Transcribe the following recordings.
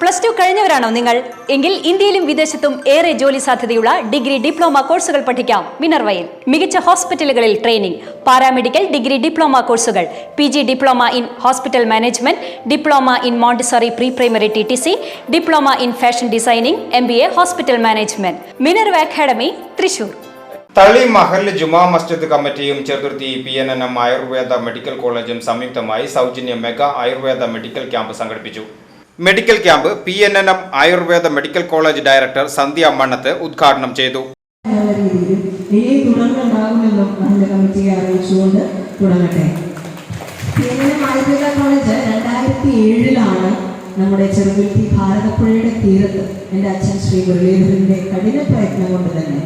Plus two കഴിഞ്ഞവരാണോ നിങ്ങൾ? എങ്കിൽ ഇന്ത്യയിലും വിദേശത്തും ഏറെ ജോലി സാധ്യതയുള്ള ഡിഗ്രി ഡിപ്ലോമ കോഴ്സുകൾ പഠിക്കാം. മിനർവയിൽ മികച്ച ഹോസ്പിറ്റലുകളിൽ ട്രെയിനിംഗ് പാരാമെഡിക്കൽ ഡിഗ്രി ഡിപ്ലോമ കോഴ്സുകൾ P G diploma in hospital management diploma in Montessori pre primary T T C diploma in fashion designing M B A hospital management. Minerva academy Thrissur. Thali Mahal Juma Masjid കമ്മിറ്റിയും Cheruthuruthy P N N M Ayurveda medical കോളേജും സംയുക്തമായി സൗജന്യ mega Ayurveda medical camp സംഘടിപ്പിച്ചു. Medical camp P N N M Ayurveda medical college director Sandhya Mannath ഉദ്ഘാടനം ചെയ്തു. നമ്മുടെ ചെറുകുരുത്തി ഭാരതപ്പുഴയുടെ തീരത്ത് എന്റെ അച്ഛൻ ശ്രീ മുരളീധരന്റെ കഠിന പ്രയത്നം കൊണ്ട് തന്നെ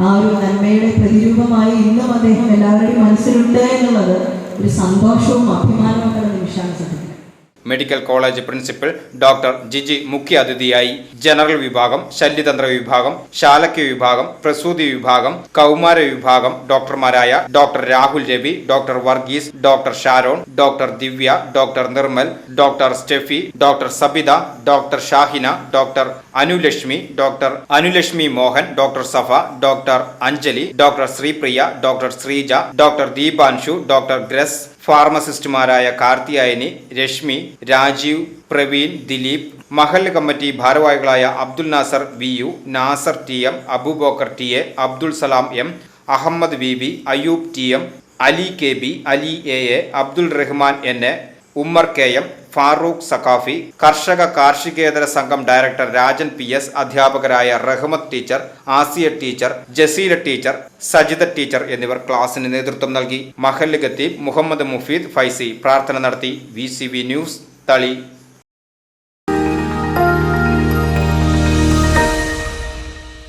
ആ ഒരു നന്മയുടെ പ്രതിരൂപമായി ഇന്നും അദ്ദേഹം എല്ലാവരുടെയും മനസ്സിലുണ്ട് എന്നുള്ളത് ഒരു സന്തോഷവും അഭിമാനവും നിമിഷമാണ് സത്യം medical college principal doctor Jiji മുഖ്യ അതിഥിയായി ജനറൽ വിഭാഗം ശല്യതന്ത്ര വിഭാഗം ശാലക്യ വിഭാഗം പ്രസൂതി വിഭാഗം കൗമാര വിഭാഗം ഡോക്ടർമാരായ doctor Rahul Ravi doctor Varghese doctor Sharon doctor Divya doctor Nirmal doctor Steffi doctor Sabitha doctor Shahina doctor Anulakshmi doctor Anulakshmi Mohan doctor Safa doctor Anjali doctor Sreepriya doctor Sreeja doctor Deepanshu doctor Grace ഫാർമസിസ്റ്റുമാരായ Karthiyayani Reshmi Rajeev Praveen Dileep Mahal committee ഭാരവാഹികളായ Abdul Nasar V U Nasar T M Abubakar T A Abdul Salam M Ahmed V B Ayyub T M Ali K B Ali A A Abdul Rahman N A Ummer K M Farooq Saqafi കർഷക കാർഷികേതര സംഘം director Rajan P S അധ്യാപകരായ Rahmath teacher Asiya teacher Jaseela teacher Sajitha teacher എന്നിവർ ക്ലാസിന് നേതൃത്വം നൽകി. മഹല്ല് ഖത്തീബ് മുഹമ്മദ് മുഫീദ് ഫൈസി പ്രാർത്ഥന നടത്തി. V news Thali.